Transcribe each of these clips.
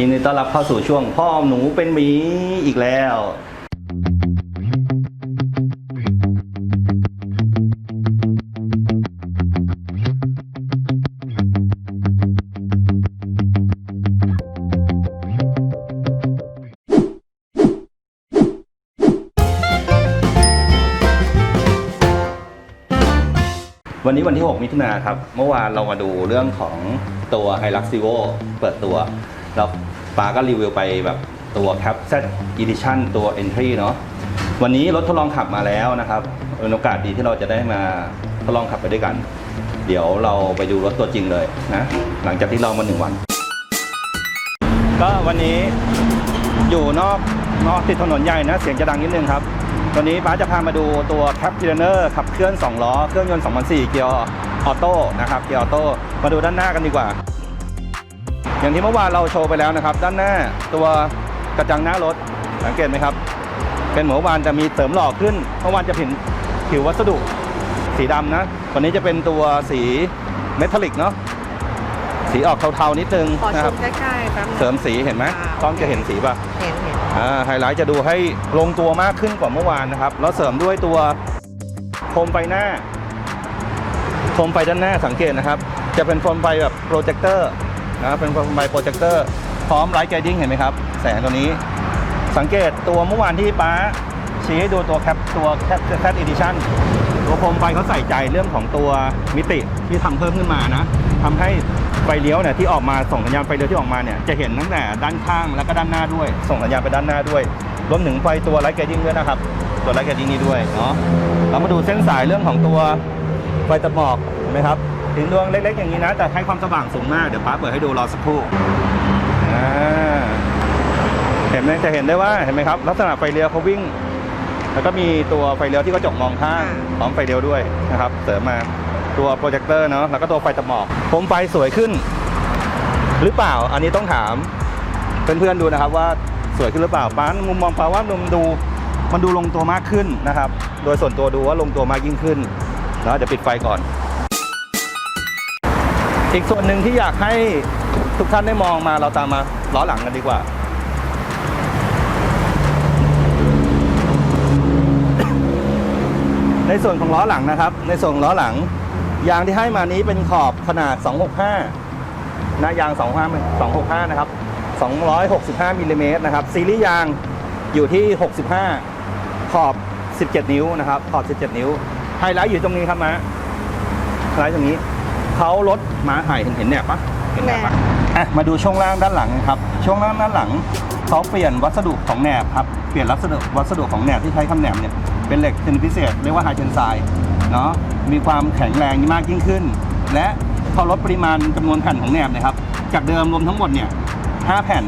ยินดีต้อนรับเข้าสู่ช่วงพ่อหนูเป็นหมีอีกแล้ว วันนี้วันที่ 6 มิถุนาครับ เมื่อวานเรามาดูเรื่องของตัว h i l u x e v o เปิดตัว แล้วป้าก็รีวิวไปแบบตัว Cap Z Edition ตัว Entry เนาะวันนี้รถทดลองขับมาแล้วนะครับเป็นโอกาสดีที่เราจะได้มาทดลองขับไปด้วยกัน เดี๋ยวเราไปดูรถตัวจริงเลยนะ หลังจากที่ลองมาหนึ่งวัน ก็วันนี้อยู่นอกนอกติดถนนใหญ่นะ เสียงจะดังนิดนึงครับวันนี้ป้าจะพามาดูตัว Cap t i r n e r ขับเคลื่อน 2 ล้อ เครื่องยนต์ 2004 เกียร์ออโต้นะครับ เกียร์ออโต้ มาดูด้านหน้ากันดีกว่า อย่างที่เมื่อวานเราโชว์ไปแล้วนะครับ ด้านหน้าตัวกระจังหน้ารถสังเกตไหมครับ เป็นเหมือนเมื่อวานจะมีเสริมหล่อขึ้นเมื่อวานจะผิวผิววัสดุสีดำนะวันนี้จะเป็นตัวสีเมทัลลิกเนาะสีออกเทาๆนิดนึงขอนะคชรับ มใกล้ๆแป๊บนึง เสริมสีเห็นไหมอ่ากล้องจะเห็นสีป่ะเห็นเห็นอ่าไฮไลท์จะดูให้ลงตัวมากขึ้นกว่าเมื่อวานนะครับ แล้วเสริมด้วยตัวโคมไฟหน้าโคมไฟด้านหน้าสังเกตนะครับ จะเป็นโคมไฟแบบโปรเจคเตอร์ นะครับเป็นไฟโปรเจคเตอร์พร้อมไลท์ไกดิ้งเห็นไหมครับ แสงตัวนี้ สังเกตตัวเมื่อวานที่ป้าชี้ให้ดูตัวแคปตัวแคปแคปอีดิชั่นตัวโคมไฟเขาใส่ใจเรื่องของตัวมิติที่ทำเพิ่มขึ้นมานะทำให้ไฟเลี้ยวเนี่ยที่ออกมาส่งสัญญาณไฟเลี้ยวที่ออกมาเนี่ยจะเห็นตั้งแต่ด้านข้างแล้วก็ด้านหน้าด้วย ส่งสัญญาณไปด้านหน้าด้วยรวมถึงไฟตัวไลท์ไกดิ้งด้วยนะครับตัวไลท์ไกดิ้งนี้ด้วยเนาะเรามาดูเส้นสายเรื่องของตัวไฟตะหมอกเห็นไหมครับ ถึงดวงเล็กๆอย่างนี้นะ แต่ให้ความสว่างสูงมาก เดี๋ยวป้าเปิดให้ดูรอสักครู่อ่าเห็นไหมจะเห็นได้ว่าเห็นไหมครับ ลักษณะไฟเลี้ยวเขาวิ่ง แล้วก็มีตัวไฟเลี้ยวที่กระจกมองข้างพร้อมไฟเลี้ยวด้วยนะครับ เสริมมาตัวโปรเจคเตอร์เนาะแล้วก็ตัวไฟตะหมอกโคมไฟสวยขึ้น หรือเปล่าอันนี้ต้องถามเพื่อนๆดูนะครับว่าสวยขึ้นหรือเปล่าป้านมุมมองป้าว่ามันดูมันดูลงตัวมากขึ้นนะครับ โดยส่วนตัวดูว่าลงตัวมากยิ่งขึ้นแล้วเดี๋ยวปิดไฟก่อน อีกส่วนหนึ่งที่อยากให้ทุกท่านได้มองมาเราตามมาล้อหลังกันดีกว่า ในส่วนของล้อหลังนะครับ ในส่วนของล้อหลัง ยางที่ให้มานี้เป็นขอบขนาด 265นะยาง 25 265 นะครับ 265มิลลิเมตรนะครับ ซีรีส์ยางอยู่ที่ 65 ขอบ 17 นิ้วนะครับ ขอบ 17 นิ้ว ไฮไลท์อยู่ตรงนี้ครับมาไฮไลท์ตรงนี้ เขาลดม้าไห่เห็นเห็นแหนบปะเห็นแหนบปะอะมาดูช่วงล่างด้านหลังครับ ช่วงล่างด้านหลังเขาเปลี่ยนวัสดุของแหนบครับเปลี่ยนวัสดุวัสดุของแหนบที่ใช้ทำแหนบเนี่ยเป็นเหล็กชนิดพิเศษเรียกว่าไฮเทนไซด์เนาะมีความแข็งแรงมากยิ่งขึ้น และเขาลดปริมาณจำนวนแผ่นของแหนบนะครับจากเดิมรวมทั้งหมดเนี่ย5แผ่น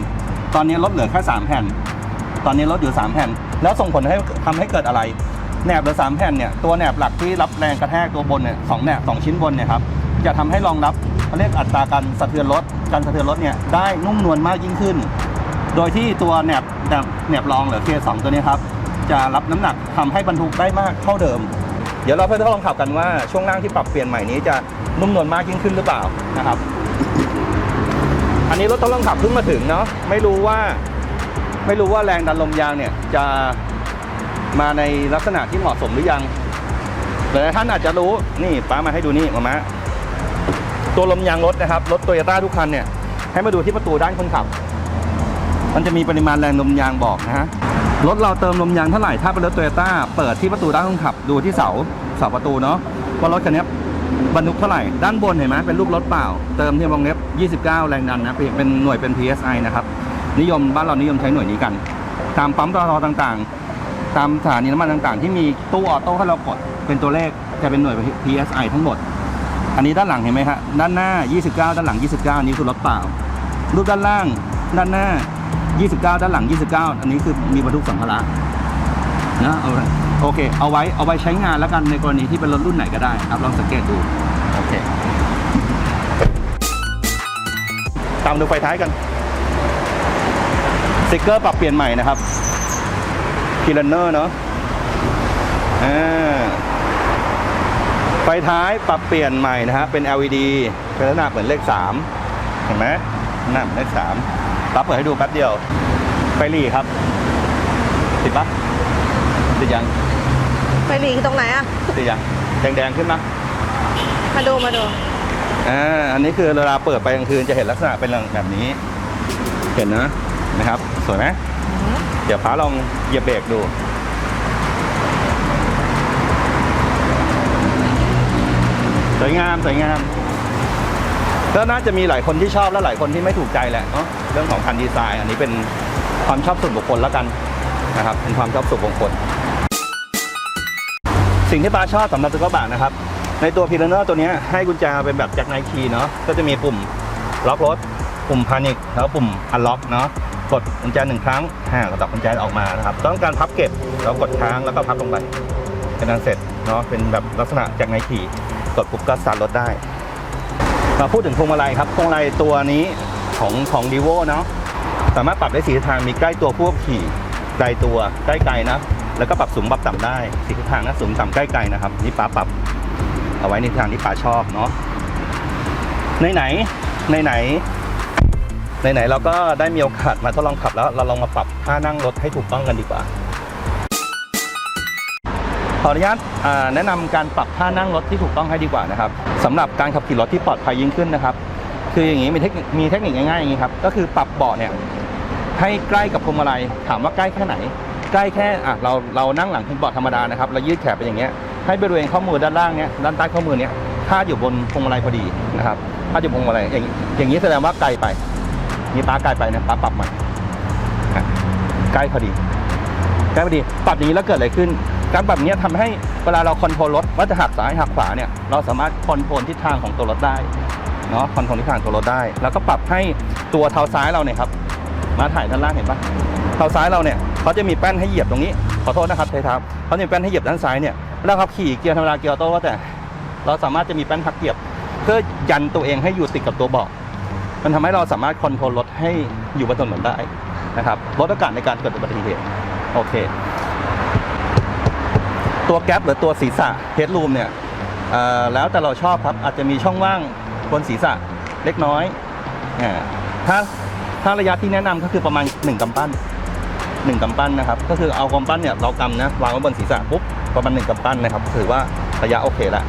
ตอนนี้ลดเหลือแค่3แผ่น ตอนนี้ลดอยู่3แผ่น แล้วส่งผลให้ทำให้เกิดอะไรแหนบเหลือ3แผ่นเนี่ยตัวแหนบหลักที่รับแรงกระแทกตัวบนเนี่ยสองแหนบสองชิ้นบนเนี่ยครับ จะทำให้รองรับเขาเรียกอัตราการสะเทือนรถการสะเทือนรถเนี่ยได้นุ่มนวลมากยิ่งขึ้น โดยที่ตัวแหนบแหนบแหนบรองหรือ K2 ตัวนี้ครับจะรับน้ำหนักทำให้บรรทุกได้มากเท่าเดิม เดี๋ยวเราเพื่อนทดลองขับกันว่าช่วงล่างที่ปรับเปลี่ยนใหม่นี้จะนุ่มนวลมากยิ่งขึ้นหรือเปล่านะครับ อันนี้รถทดลองขับเพิ่งมาถึงเนาะไม่รู้ว่าไม่รู้ว่าแรงดันลมยางเนี่ยจะมาในลักษณะที่เหมาะสมหรือยังหลายท่านอาจจะรู้นี่ป้ามาให้ดูนี่มามะ ตัวลมยางรถนะครับรถโตโยต้าทุกคันเนี่ยให้มาดูที่ประตูด้านคนขับ มันจะมีปริมาณแรงลมยางบอกนะฮะรถเราเติมลมยางเท่าไหร่ถ้าเป็นรถโตโยต้าเปิดที่ประตูด้านคนขับ ดูที่เสาเสาประตูเนาะว่ารถคันนี้บรรทุกเท่าไหร่ด้านบนเห็นไหมเป็นรูปรถเปล่า เติมที่วงเล็บ 29 แรงดันนะเป็นหน่วยเป็น PSI นะครับนิยมบ้านเรานิยมใช้หน่วยนี้กัน ตามปั๊มตอต่างๆ ตามสถานีน้ำมันต่างๆ ที่มีตู้ออโต้ให้เรากดเป็นตัวเลขจะเป็นหน่วย PSI ทั้งหมด อันนี้ด้านหลังเห็นไหมครับด้านหน้า 29 ด้านหลัง 29 อันนี้คือรถเปล่า รูปด้านล่าง ด้านหน้า 29 ด้านหลัง 29 อันนี้คือมีบรรทุกสัมภาระนะเอาโอเค เอาไว้เอาไว้ใช้งานแล้วกันในกรณีที่เป็นรถรุ่นไหนก็ได้ครับลองสังเกตดูโอเคตามดูไฟท้ายกันสติกเกอร์ปรับเปลี่ยนใหม่นะครับพีลันเนอร์เนาะอ่า ฟท้ายปรับเปลี่ยนใหม่นะฮะ เป็น LED เป็นลักษณะเหมือนเลข 3 เห็นไหมหน้าเหมือนเลข3ปั๊บเปิดให้ดูแป๊บเดียวไปหลีครับ ติดปะติดยัง ไปหลีตรงไหนอะติดยัง แดงๆขึ้นนะมาดูมาดู อ่า อันนี้คือเวลาเปิดไปกลางคืนจะเห็นลักษณะเป็นแบบนี้ เห็นนะ นะครับ สวยไหม เดี๋ยวฟ้าลองเหยียบเบรกดู วยงามสวยงามก็น่าจะมีหลายคนที่ชอบและหลายคนที่ไม่ถูกใจแหละเนาะเรื่องของคันดีไซน์ อันนี้เป็นความชอบส่วนบุคคลแล้วกันนะครับ เป็นความชอบส่วนบุคคล สิ่งที่ปาชอบสำหรับตัวกระบะนะครับ ในตัวพีเรเนอร์ตัวนี้ให้กุญแจเป็นแบบแจ็คไนคีเนาะก็จะมีปุ่มล็อกรถปุ่มพานิคแล้วปุ่มอันล็อกเนาะกดกุญแจหนึ่งครั้งห่างกับกุญแจออกมานะครับ ต้องการพับเก็บเรากดค้างแล้วก็พับลงไปเป็นอันเสร็จเนาะเป็นแบบลักษณะแจ็คไนคี กดปุ๊บก็สตาร์ทรถได้ มาพูดถึงพวงมาลัยครับพวงมาลัยตัวนี้ของของดีโวเนาะสามารถปรับได้สีทิศทางมีใกล้ตัวผู้ขี่ไกลตัวใกล้ไกลนะ แล้วก็ปรับสูงปรับต่ำได้สีทิศทางนะสูงต่ำใกล้ไกลนะครับนี่ป้าปรับเอาไว้ในทางที่ป้าชอบเนาะในไหนในไหนในไหนเราก็ได้มีโอกาสมาทดลองขับแล้ว เราลองมาปรับท่านั่งรถให้ถูกต้องกันดีกว่า ขออนุญาตแนะนำการปรับท่านั่งรถที่ถูกต้องให้ดีกว่านะครับสำหรับการขับขี่รถที่ปลอดภัยยิ่งขึ้นนะครับ คืออย่างนี้มีเทคนิคมีเทคนิคง่ายๆอย่างนี้ครับก็คือปรับเบาะเนี่ยให้ใกล้กับพวงมาลัยถามว่าใกล้แค่ไหน ใกล้แค่อะเราเรานั่งหลังเบาะธรรมดานะครับเรายืดแขนไปอย่างเงี้ยให้บริเวณข้อมือด้านล่างเนี้ยด้านใต้ข้อมือเนี้ยพาดอยู่บนพวงมาลัยพอดีนะครับพาดอยู่พวงมาลัยอย่างอย่างนี้แสดงว่าไกลไปนี่ป้าไกลไปนะป้าปรับใหม่ใกล้พอดีใกล้พอดีปรับอย่างนี้แล้วเกิดอะไรขึ้น การปรับนี้ยทำให้เวลาเราคอนโทรลรถว่าจะหักซ้ายหักขวาเนี่ยเราสามารถคอนโทรลทิศทางของตัวรถได้เนาะคอนโทรลทิศทางตัวรถได้ แล้วก็ปรับให้ตัวเท้าซ้ายเราเนี่ยครับมาถ่ายด้านล่างเห็นปะเท้าซ้ายเราเนี่ยเขาจะมีแป้นให้เหยียบตรงนี้ขอโทษนะครับเททับเขาจะมีแป้นให้เหยียบด้านซ้ายเนี่ยเวลาขับขี่เกียร์ธรรมดาเกียร์ออโต้ก็แต่ เราสามารถจะมีแป้นพักเหยียบ เพื่อยันตัวเองให้อยู่ติดกับตัวเบาะมันทำให้เราสามารถคอนโทรลรถให้อยู่บนถนนได้นะครับลดโอกาสในการเกิดอุบัติเหตุโอเค ตัวแก๊ปหรือตัวศีรษะเฮดรูมเนี่ยแล้วแต่เราชอบครับอาจจะมีช่องว่างบนศีรษะเล็กน้อยอถ้าถ้าระยะที่แนะนำก็คือประมาณ 1กำปั้น 1กำปั้นนะครับ ก็คือเอากำปั้นเนี่ยเรากำนะวางไว้บนศีรษะปุ๊บประมาณ 1กำปั้นนะครับถือว่าระยะโอเคละ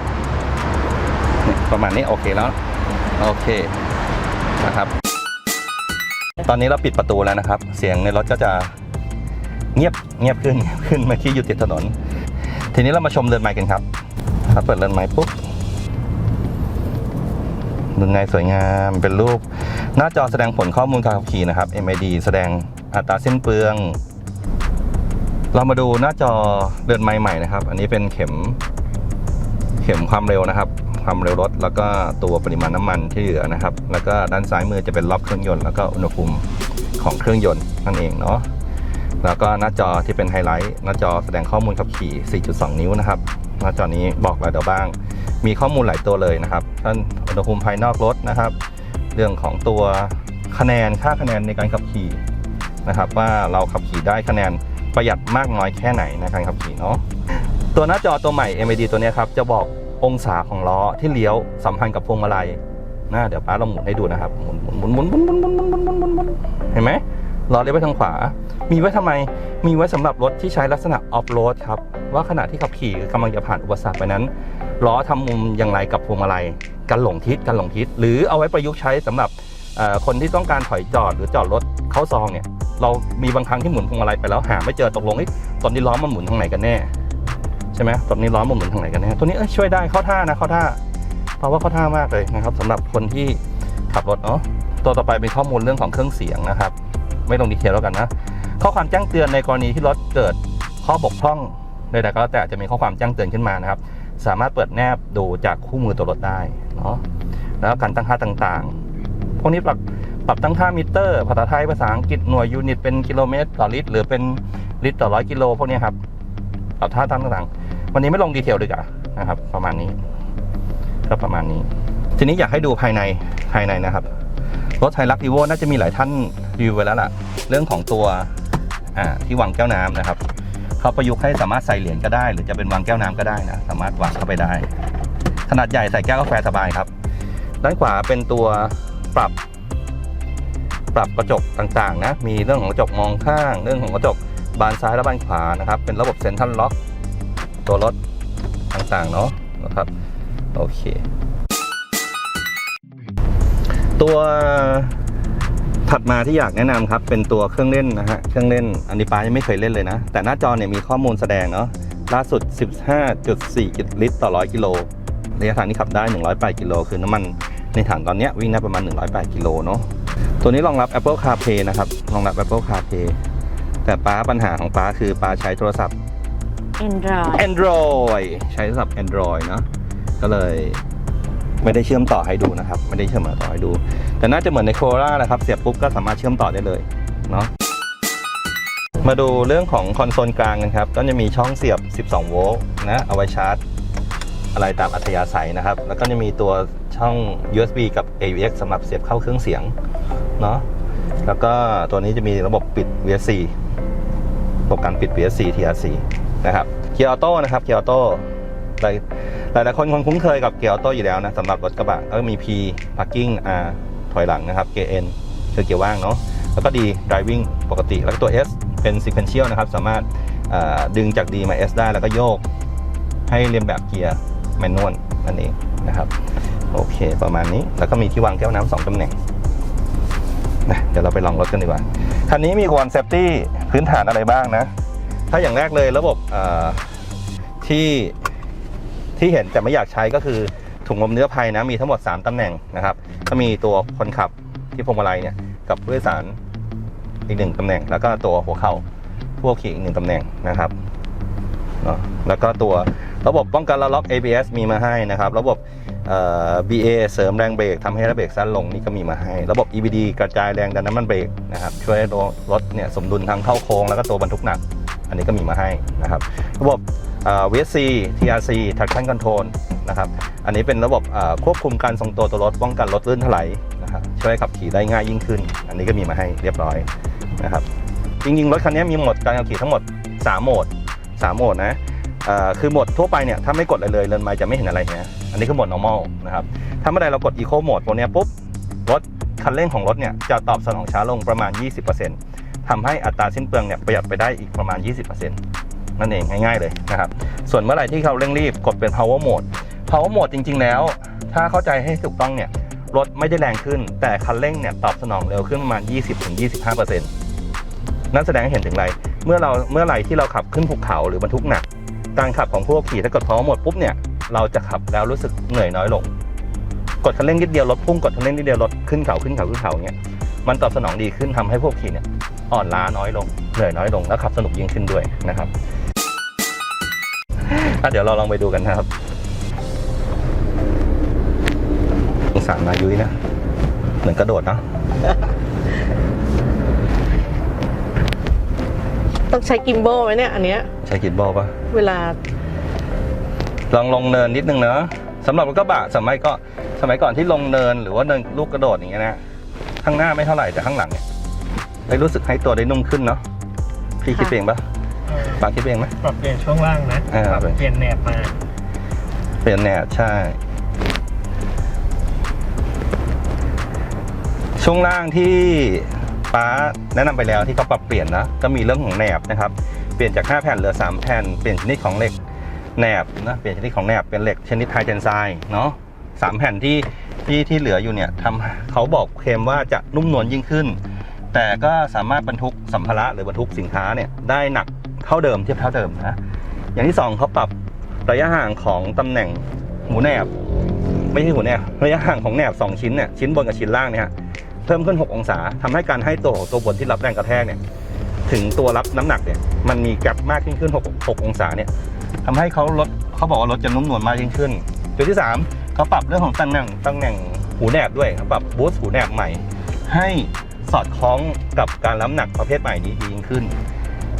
ประมาณนี้โอเคแล้วโอเคนะครับ ตอนนี้เราปิดประตูแล้วนะครับ เสียงในรถก็จะเงียบเงียบขึ้นเงียบขึ้นเมื่อกี้อยู่ติดถนน ทีนี้เรามาชมเรือนไม้กันครับถ้าเปิดเรือนไม้ปุ๊บเรือนไม้สวยงามเป็นรูป หน้าจอแสดงผลข้อมูลการขับขี่นะครับ MID แสดงอัตราสิ้นเปลือง เรามาดูหน้าจอเรือนไม้ใหม่นะครับ อันนี้เป็นเข็ม เข็มความเร็วนะครับ ความเร็วรถ แล้วก็ตัวปริมาณน้ำมันที่เหลือนะครับ แล้วก็ด้านซ้ายมือจะเป็นรอบเครื่องยนต์แล้วก็อุณหภูมิของเครื่องยนต์นั่นเองเนาะ แล้วก็หน้าจอที่เป็นไฮไลท์หน้าจอแสดงข้อมูลขับขี่ 4.2 นิ้วนะครับ หน้าจอนี้บอกอะไรเดี๋ยวบ้าง มีข้อมูลหลายตัวเลยนะครับท่านอุณหภูมิภายนอกรถนะครับ เรื่องของตัวคะแนนค่าคะแนนในการขับขี่นะครับ ว่าเราขับขี่ได้คะแนนประหยัดมากน้อยแค่ไหนในการขับขี่เนาะตัวหน้าจอตัวใหม่ MID ตัวนี้ครับจะบอกองศาของล้อที่เลี้ยวสัมพันธ์กับพวงมาลัยนะเดี๋ยวป้าลองหมุนให้ดูนะครับหมุนหมุนหมุนหมุนหมุนหมุนหมุนหมุนหมุนหมุนหมุนหมุนเห็นไหมล้อเลี้ยวไปทางขวา มีไว้ทำไม มีไว้สำหรับรถที่ใช้ลักษณะออฟโรดครับ ว่าขณะที่ขับขี่กำลังจะผ่านอุปสรรคไปนั้น ล้อทำมุมอย่างไรกับพวงมาลัยกันหลงทิศกันหลงทิศ หรือเอาไว้ประยุกต์ใช้สำหรับคนที่ต้องการถอยจอดหรือจอดรถเข้าซองเนี่ย เรามีบางครั้งที่หมุนพวงมาลัยไปแล้วหาไม่เจอตกลงเอ๊ะตอนนี้ล้อมันหมุนทางไหนกันแน่ใช่ไหมตอนนี้ล้อมันหมุนทางไหนกันแน่ตัวนี้เอ้ยช่วยได้เข้าท่านะเข้าท่า เพราะว่าเข้าท่ามากเลยนะครับสำหรับคนที่ขับรถเนาะตัวต่อไปเป็นข้อมูลเรื่องของเครื่องเสียงนะครับ ไม่ลงดีเทลแล้วกันนะ ข้อความแจ้งเตือนในกรณีที่รถเกิดข้อบกพร่องใดๆก็แล้วแต่จะมีข้อความแจ้งเตือนขึ้นมานะครับ สามารถเปิดแนบดูจากคู่มือตัวรถได้เนาะแล้วการตั้งค่าต่างๆ พวกนี้ปรับปรับตั้งค่ามิเตอร์ ภาษาไทยภาษาอังกฤษหน่วยยูนิตเป็นกิโลเมตรต่อลิตร หรือเป็นลิตรต่อร้อยกิโลพวกนี้ครับปรับท่าตั้งต่างๆ วันนี้ไม่ลงดีเทลดีกว่านะครับ ประมาณนี้ก็ประมาณนี้ ทีนี้อยากให้ดูภายในภายในนะครับรถไทยรักอีโวน่าจะมีหลายท่านรีวิวไว้แล้วล่ะ เรื่องของตัว อ่าที่วางแก้วน้ำนะครับเขาประยุกต์ให้สามารถใส่เหรียญก็ได้ หรือจะเป็นวางแก้วน้ำก็ได้นะสามารถวางเข้าไปได้ ขนาดใหญ่ใส่แก้วกาแฟสบายครับ ด้านขวาเป็นตัวปรับ ปรับกระจกต่างๆนะมีเรื่องของกระจกมองข้าง เรื่องของกระจกบานซ้ายและบานขวานะครับ เป็นระบบเซ็นทรัลล็อก ตัวรถต่างๆเนาะนะครับโอเค ตัว ถัดมาที่อยากแนะนำครับเป็นตัวเครื่องเล่นนะฮะเครื่องเล่นอันนี้ป้ายังไม่เคยเล่นเลยนะ แต่หน้าจอเนี่ยมีข้อมูลแสดงเนาะล่าสุด 15.4 ลิตรต่อ 100 กิโลระยะทางที่ขับได้ 108 กิโลคือน้ำมันในถังตอนเนี้ยวิ่งได้ประมาณ 108 กิโลเนาะตัวนี้รองรับ Apple CarPlay นะครับรองรับ Apple CarPlay แต่ป้าปัญหาของป้าคือป้าใช้โทรศัพท์ Android Android ใช้โทรศัพท์ Android เนอะก็เลย ไม่ได้เชื่อมต่อให้ดูนะครับ ไม่ได้เชื่อมต่อให้ดู แต่น่าจะเหมือนในโครล่านะครับ เสียบปุ๊บก็สามารถเชื่อมต่อได้เลยเนาะ มาดูเรื่องของคอนโซลกลางกันครับ ก็จะมีช่องเสียบ 12 โวลต์นะ เอาไว้ชาร์จ อะไรตามอัธยาศัยนะครับ แล้วก็จะมีตัวช่อง USB กับ AUX สำหรับเสียบเข้าเครื่องเสียงเนาะ แล้วก็ตัวนี้จะมีระบบปิด VSC ระบบการปิด VSC TRC นะครับ เกียร์ออโต้นะครับ เกียร์ออโต้ หลายหลายหลายคนคงคุ้นเคยกับเกียร์ออโต้อยู่แล้วนะสำหรับรถกระบะก็มี P parking R ถอยหลังนะครับเกียร์ N คือเกียร์ว่างเนาะแล้วก็ D driving ปกติ แล้วก็ตัว S เป็น sequential นะครับ สามารถดึงจาก D มา S ได้แล้วก็โยก ให้เรียนแบบเกียร์แมนนวลนั่นเองนะครับ โอเคประมาณนี้แล้วก็มีที่วางแก้วน้ำสองตำแหน่งนะเดี๋ยวเราไปลองรถกันดีกว่าคันนี้มีคอนเซปตี้พื้นฐานอะไรบ้างนะ ถ้าอย่างแรกเลยระบบที่ ที่เห็นแต่ไม่อยากใช้ก็คือถุงลมเนื้อภัยนะมีทั้งหมด 3 ตำแหน่งนะครับก็มีตัวคนขับที่พวงมาลัยเนี่ยกับผู้โดยสารอีกหนึ่งตำแหน่ง แล้วก็ตัวหัวเข่าผู้ขับขี่อีกหนึ่งตำแหน่งนะครับแล้วก็ตัวระบบป้องกันและล็อก ABS มีมาให้นะครับ ระบบ BA เสริมแรงเบรกทำให้ระเบรกสั้นลงนี่ก็มีมาให้ ระบบ EBD กระจายแรงดันน้ำมันเบรกนะครับช่วยให้รถเนี่ยสมดุลทั้งเข้าโค้งแล้วก็ตัวบรรทุกหนัก อันนี้ก็มีมาให้นะครับ ระบบ VSC TRC traction control นะครับ อันนี้เป็นระบบควบคุมการทรงตัวตัวรถป้องกันรถลื่นถลายนะครับช่วยขับขี่ได้ง่ายยิ่งขึ้น อันนี้ก็มีมาให้เรียบร้อยนะครับ จริงๆ รถคันนี้มีโหมดการขับขี่ทั้งหมด 3 โหมด 3 โหมดนะคือโหมดทั่วไปเนี่ยถ้าไม่กดอะไรเลยเรือนไม้จะไม่เห็นอะไรนะอันนี้คือโหมด normal นะครับ ถ้าเมื่อใดเรากด eco mode พวนี้ปุ๊บรถคันเร่งของรถเนี่ยจะตอบสนองช้าลงประมาณ 20%ทำให้อัตราสิ้นเปลืองเนี่ยประหยัดไปได้อีกประมาณ 20% นั่นเองง่าย ๆ เลยนะครับ ส่วนเมื่อไหร่ที่เขาเร่งรีบกดเป็น power mode power mode จริง ๆ แล้ว ถ้าเข้าใจให้ถูกต้องเนี่ยรถไม่ได้แรงขึ้น แต่คันเร่งเนี่ยตอบสนองเร็วขึ้นประมาณ 20-25%นั่นแสดงให้เห็นถึงไร เมื่อเราเมื่อไหร่ที่เราขับขึ้นภูเขาหรือบรรทุกหนัก การขับของผู้ขับขี่ถ้ากด power mode ปุ๊บเนี่ยเราจะขับแล้วรู้สึกเหนื่อยน้อยลง กดคันเร่งนิดเดียวรถพุ่งกดคันเร่งนิดเดียวรถขึ้นเขาขึ้นเขาขึ้นเขาเงี้ยมันตอบสนองดีขึ้นทำให้พวกขี่เนี่ย อ่อนล้าน้อยลงเหนื่อยน้อยลงแล้วขับสนุกยิ่งขึ้นด้วยนะครับอะเดี๋ยวเราลองไปดูกันนะครับสงสารมายุ้ยนะ เหมือนกระโดดเนาะต้องใช้กิมโบไหมเนี่ย อันเนี้ยใช้กิดบอลปะเวลา ลองลงเนินนิดนึงเนอะสำหรับรถกระบะสมัยก็สมัยก่อนที่ลงเนินหรือว่าเนินลูกกระโดดอย่างเงี้ยนะข้างหน้าไม่เท่าไหร่แต่ข้างหลังเนี่ย ได้รู้สึกให้ตัวได้นุ่มขึ้นเนาะพี่คิดเองปะปาคิดเองไหมปรับเปลี่ยนช่วงล่างนะอ่าปรับเปลี่ยนแหนบมา เปลี่ยนแนวใช่ ช่วงล่างที่ป้าแนะนำไปแล้วที่เขาปรับเปลี่ยนนะก็มีเรื่องของแหนบนะครับ เปลี่ยนจาก 5 แผ่นเหลือ 3 แผ่น เปลี่ยนชนิดของเหล็กแหนบนะเปลี่ยนชนิดของแหนบเป็นเหล็กชนิดไฮเทนไซน์เนาะสามแผ่นที่ที่ที่เหลืออยู่เนี่ยทำเขาบอกเคลมว่าจะนุ่มนวลยิ่งขึ้น แต่ก็สามารถบรรทุกสัมภาระหรือบรรทุกสินค้าเนี่ยได้หนักเท่าเดิมเทียบเท่าเดิมนะอย่างที่สองเขาปรับระยะห่างของตำแหน่งหูแหนบ ไม่ใช่หูแหนบระยะห่างของแหนบสองชิ้นเนี่ยชิ้นบนกับชิ้นล่างเนี่ยเพิ่มขึ้น 6 องศาทำให้การให้ตัวตัวบนที่รับแรงกระแทกเนี่ยถึงตัวรับน้ำหนักเนี่ยมันมีแกลบมากยิ่งขึ้น 6 6 องศาเนี่ยทำให้เขาลดเขาบอกว่ารถจะนุ่มนวลมากยิ่งขึ้นจุดที่3เขาปรับเรื่องของตำแหน่งตำแหน่งหูแหนบด้วยเขาปรับบูสต์หูแหนบใหม่ ให้ สอดคล้องกับการรับน้ำหนักประเภทใหม่นี้ดียิ่งขึ้น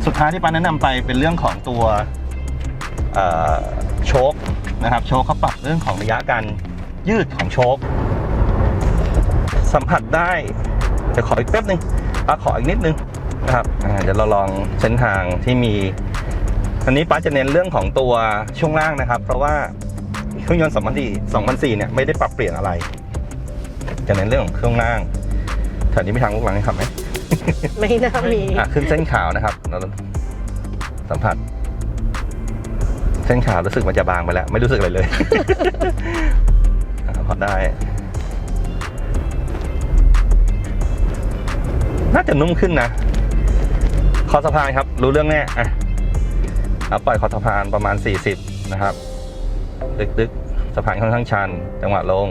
สุดท้ายที่ปาแนะนำไปเป็นเรื่องของตัวโชคนะครับโชคเขาปรับเรื่องของระยะการยืดของโชคสัมผัสได้เดี๋ยวขออีกแป๊บนึงป้าขออีกนิดนึงนะครับเดี๋ยวเราลองเส้นทางที่มี อันนี้ป้าจะเน้นเรื่องของตัวช่วงล่างนะครับ เพราะว่าเครื่องยนต์2004 2004เนี่ยไม่ได้ปรับเปลี่ยนอะไร จะเน้นเรื่องของเครื่องล่าง แถวนี้มีทางลูกหลังให้ขับไหมไม่น่ามีอะขึ้นเส้นขาวนะครับเราสัมผัส เส้นขาวรู้สึกมันจะบางไปแล้ว ไม่รู้สึกอะไรเลยอะพอได้ น่าจะนุ่มขึ้นนะคอสะพานครับ รู้เรื่องแน่อะเอาปล่อยคอสะพานประมาณ 40 นะครับ ดึกๆสะพานค่อนข้างชัน จังหวะลง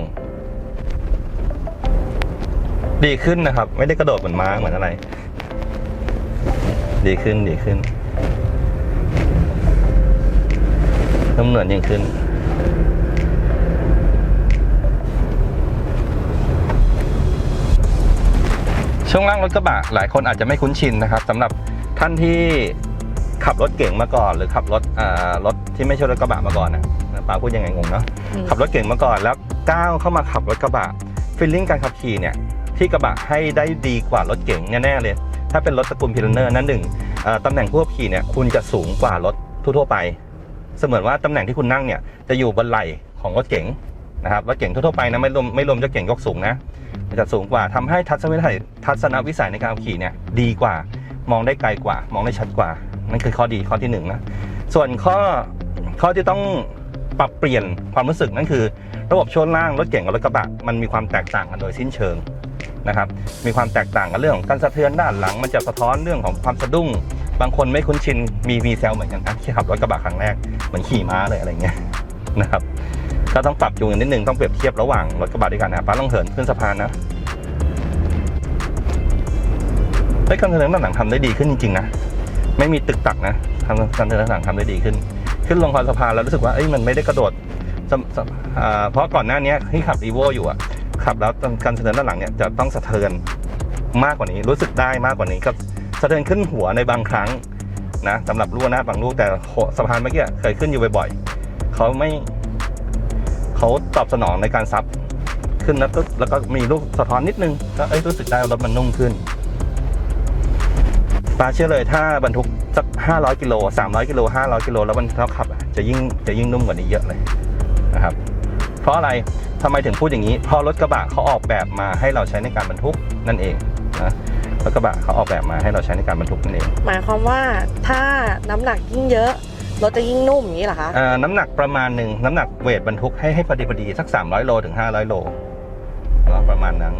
ดีขึ้นนะครับ ไม่ได้กระโดดเหมือนม้าเหมือนอะไร ดีขึ้นดีขึ้นน้ำเหนือนยิ่งขึ้น ช่วงล่างรถกระบะหลายคนอาจจะไม่คุ้นชินนะครับสำหรับท่านที่ขับรถเก่งมาก่อน หรือขับรถอ่ารถที่ไม่ใช่รถกระบะมาก่อนนะป้าพูดยังไงงงเนาะอืมขับรถเก่งมาก่อนแล้วก้าวเข้ามาขับรถกระบะฟีลลิ่งการขับขี่เนี่ย ที่กระบะให้ได้ดีกว่ารถเก่งแน่ๆเลย ถ้าเป็นรถตระกูลพิลเนอร์นั่นหนึ่งตำแหน่งผู้ขับขี่เนี่ยคุณจะสูงกว่ารถทั่วๆไป เสมือนว่าตำแหน่งที่คุณนั่งเนี่ยจะอยู่บนไหล่ของรถเก๋งนะครับรถเก๋งทั่วๆไปนะไม่รวมไม่รวมรถเก๋งยกสูงนะจะสูงกว่าทำให้ทัศนวิสัยทัศนวิสัยในการขับขี่เนี่ยดีกว่ามองได้ไกลกว่า มองได้ชัดกว่านั่นคือข้อดีข้อที่หนึ่งนะส่วนข้อข้อที่ต้องปรับเปลี่ยนความรู้สึกนั่นคือ ระบบช่วงล่างรถเก๋งกับรถกระบะมันมีความแตกต่างกันโดยสิ้นเชิง นะครับมีความแตกต่างกันเรื่องของการสะเทือนด้านหลัง มันจะสะท้อนเรื่องของความสะดุ้ง บางคนไม่คุ้นชินมีมีแซวเหมือนกันนะที่ขับรถกระบะครั้งแรกเหมือนขี่ม้าเลยอะไรเงี้ยนะครับก็ต้องปรับจูนนิดนึงต้องเปรียบเทียบระหว่างรถกระบะด้วยกันนะป้าลองเหินขึ้นสะพานนะเฮ้การเดินด้านหลังทำได้ดีขึ้นจริงๆนะไม่มีตึกตักนะทำการเดินด้านหลังทำได้ดีขึ้น ขึ้นลงคอสะพานแล้วรู้สึกว่าเอ้ยมันไม่ได้กระโดดเพราะก่อนหน้านี้ที่ขับรีโวอยู่อะ ขับแล้วการสะเทือนด้านหลังเนี่ยจะต้องสะเทือนมากกว่านี้ รู้สึกได้มากกว่านี้ก็สะเทือนขึ้นหัวในบางครั้งนะสำหรับลูกหน้าบางลูกแต่สะพานเมื่อกี้เคยขึ้นอยู่บ่อยๆเขาไม่เขาตอบสนองในการซับขึ้นแล้วก็แล้วก็มีลูกสะท้อนนิดนึงก็เอ้ยรู้สึกได้รถมันนุ่มขึ้นปาเชื่อเลยถ้าบรรทุกสัก500กิโล300กิโล500กิโลแล้วมันเท่าขับอะจะยิ่งจะยิ่งนุ่มกว่านี้เยอะเลยนะครับ เพราะอะไรทำไมถึงพูดอย่างนี้ เพราะรถกระบะเขาออกแบบมาให้เราใช้ในการบรรทุกนั่นเองนะรถกระบะเขาออกแบบมาให้เราใช้ในการบรรทุกนั่นเอง หมายความว่าถ้าน้ำหนักยิ่งเยอะรถจะยิ่งนุ่มอย่างนี้เหรอคะเอ่อน้ำหนักประมาณหนึ่งน้ำหนักเวทบรรทุกให้ให้พอดีพอดีสัก 300 โลถึง 500 โลเนาะประมาณนั้น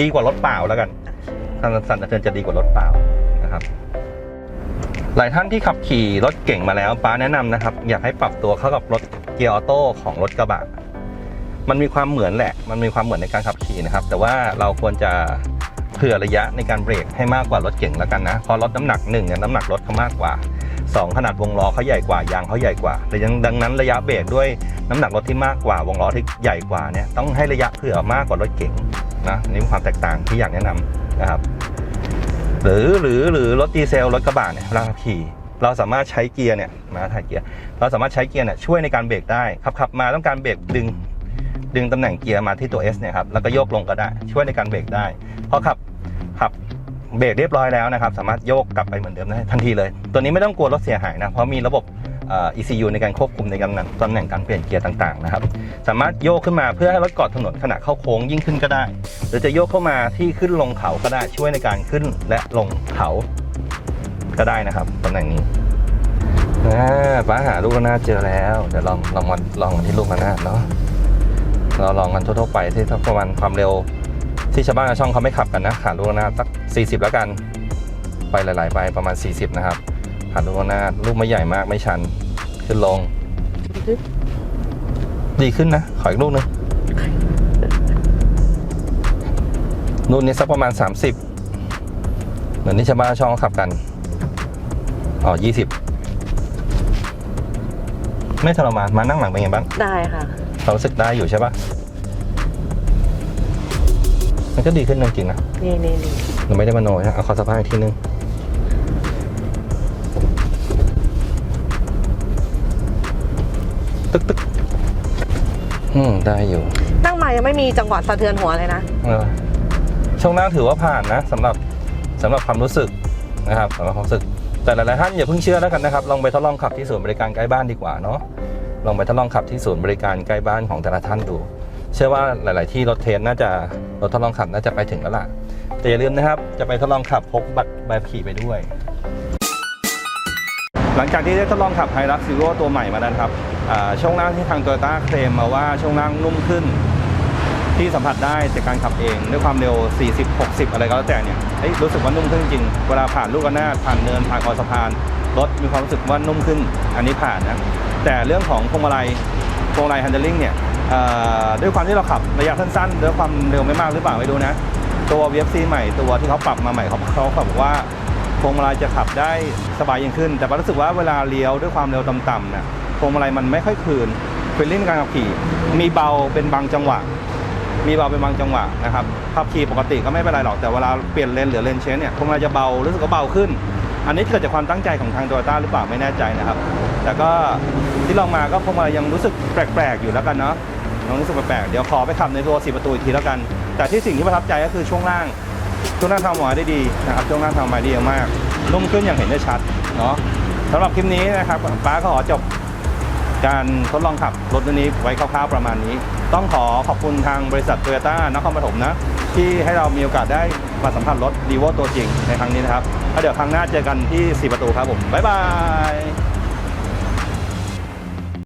ดีกว่ารถเปล่าแล้วกันสั่นสั่นสะเทือนจะดีกว่ารถเปล่านะครับ หลายท่านที่ขับขี่รถเก่งมาแล้วป้าแนะนำนะครับ อยากให้ปรับตัวเข้ากับรถเกียร์ออโต้ของรถกระบะ มันมีความเหมือนแหละ มันมีความเหมือนในการขับขี่นะครับ แต่ว่าเราควรจะเผื่อระยะในการเบรกให้มากกว่ารถเก่งแล้วกันนะ พอรถน้ำหนักหนึ่งเนี่ยน้ำหนักรถเขามากกว่าสองขนาดวงล้อเขาใหญ่กว่ายางเขาใหญ่กว่าแต่ยังดังนั้นระยะเบรกด้วยน้ำหนักรถที่มากกว่าวงล้อที่ใหญ่กว่าเนี่ยต้องให้ระยะเผื่อมากกว่ารถเก๋งนะนนี่ความแตกต่างที่อยากแนะนำนะครับ หรือหรือหรือรถดีเซลรถกระบะเนี่ยเวลาขับขี่เราสามารถใช้เกียร์เนี่ยมาถ่ายเกียร์เราสามารถใช้เกียร์เนี่ยช่วยในการเบรกได้ขับขับมาต้องการเบรกดึง ดึงตำแหน่งเกียร์มาที่ตัว S เนี่ยครับแล้วก็โยกลงก็ได้ช่วยในการเบรกได้พอขับขับเบรกเรียบร้อยแล้วนะครับ สามารถโยกกลับไปเหมือนเดิมได้ทันทีเลย ตัวนี้ไม่ต้องกลัวรถเสียหายนะ เพราะมีระบบ ECU ในการควบคุมในการนตำแหน่งการเปลี่ยนเกียร์ต่างๆนะครับ สามารถโยกขึ้นมาเพื่อให้รถเกาะถนนขณะเข้าโค้งยิ่งขึ้นก็ได้ หรือจะโยกเข้ามาที่ขึ้นลงเขาก็ได้ช่วยในการขึ้นและลงเขาก็ได้นะครับตำแหน่งนี้อ่าป้าหาลูกระนาดเจอแล้วเดี๋ยวลองลองมาลองกันที่ลูกระนาดเนาะ เราลองกันทั่วๆไปที่สักประมาณความเร็วที่ชาวบ้านชาวช่องเขาไม่ขับกันนะขาลูกระนาดสัก 40 แล้วกัน ไปหลาย ๆ ไปประมาณ 40 นะครับขาลูกระนาดลูกไม่ใหญ่มากไม่ชันขึ้นลง ดีขึ้นนะ ขออีกลูกหนึงนู่นนี่สักประมาณ 30 เหมือนที่ชาวบ้านชาวช่องเขาขับกัน อ๋อ 20 ไม่ทรมานมานั่งหลังเป็นไงบ้าง ได้ค่ะ เรารู้สึกได้อยู่ใช่ปะมันก็ดีขึ้นจริงๆนะนี่นี่นี่เราไม่ได้มาโนยนะเอาคอสะพานอีกทีนึงตึกตึกอืมได้อยู่นั่งมายังไม่มีจังหวะสะเทือนหัวเลยนะเออช่วงล่างถือว่าผ่านนะสำหรับสำหรับความรู้สึกนะครับสำหรับความรู้สึกแต่หลายๆท่านอย่าเพิ่งเชื่อแล้วกันนะครับ ลองไปทดลองขับที่ศูนย์บริการใกล้บ้านดีกว่าเนาะ ลองไปทดลองขับที่ศูนย์บริการใกล้บ้านของแต่ละท่านดู เชื่อว่าหลาย ๆ ที่รถเทนน่าจะรถทดลองขับน่าจะไปถึงแล้วล่ะ แต่อย่าลืมนะครับ จะไปทดลองขับพกบัตรใบขี่ไปด้วย หลังจากที่ได้ทดลองขับไฮรักซิโร่ตัวใหม่มาแล้วครับช่วงล่างที่ทางโตโยต้าเคลมมาว่าช่วงล่างนุ่มขึ้นที่สัมผัสได้จากการขับเองด้วยความเร็ว 40 60 อะไรก็แล้วแต่เนี่ยเฮ้ยรู้สึกว่านุ่มขึ้นจริง เวลาผ่านลูกระนาดผ่านเนินผ่านคอสะพานรถมีความรู้สึกว่านุ่มขึ้น อันนี้ผ่านนะ แต่เรื่องของพวงมาลัยพวงมาลัย handling เนี่ยด้วยความที่เราขับระยะสั้นๆด้วยความเร็วไม่มากหรือเปล่าไม่รู้นะ ตัว VFC ใหม่ตัวที่เขาปรับมาใหม่เขาเขาบอกว่าพวงมาลัยจะขับได้สบายยิ่งขึ้น แต่รู้สึกว่าเวลาเลี้ยวด้วยความเร็วต่ำๆเนี่ยพวงมาลัยมันไม่ค่อยคืนฟีลลิ่งการขับขี่ มีเบาเป็นบางจังหวะ มีเบาเป็นบางจังหวะนะครับขับขี่ปกติก็ไม่เป็นไรหรอกแต่เวลาเปลี่ยนเลนหรือเลนเชนเนี่ยพวงมาลัยจะเบารู้สึกว่าเบาขึ้น อันนี้เกิดจากความตั้งใจของทางโตโยต้าหรือเปล่าไม่แน่ใจนะครับ แต่ก็ที่ลองมาก็พวงมาลัยยังรู้สึกแปลกๆอยู่แล้วกันเนาะยังรู้สึกแปลกๆเดี๋ยวขอไปขับในตัวสีประตูอีกทีแล้วกัน แต่ที่สิ่งที่ประทับใจก็คือช่วงล่างช่วงล่างทำออกมาได้ดีนะครับช่วงล่างทำมาดีมากนุ่มขึ้นอย่างเห็นได้ชัดเนาะสำหรับคลิปนี้นะครับป้าก็ขอจบการทดลองขับรถรุ่นนี้ไว้คร่าวๆประมาณนี้ ต้องขอขอบคุณทางบริษัทโตโยต้านครปฐมนะ ที่ให้เรามีโอกาสได้มาสัมผัสรถดีโวตัวจริงในครั้งนี้นะครับแล้วเดี๋ยวครั้งหน้าเจอกันที่ 4 ประตูครับผม บ๊ายบาย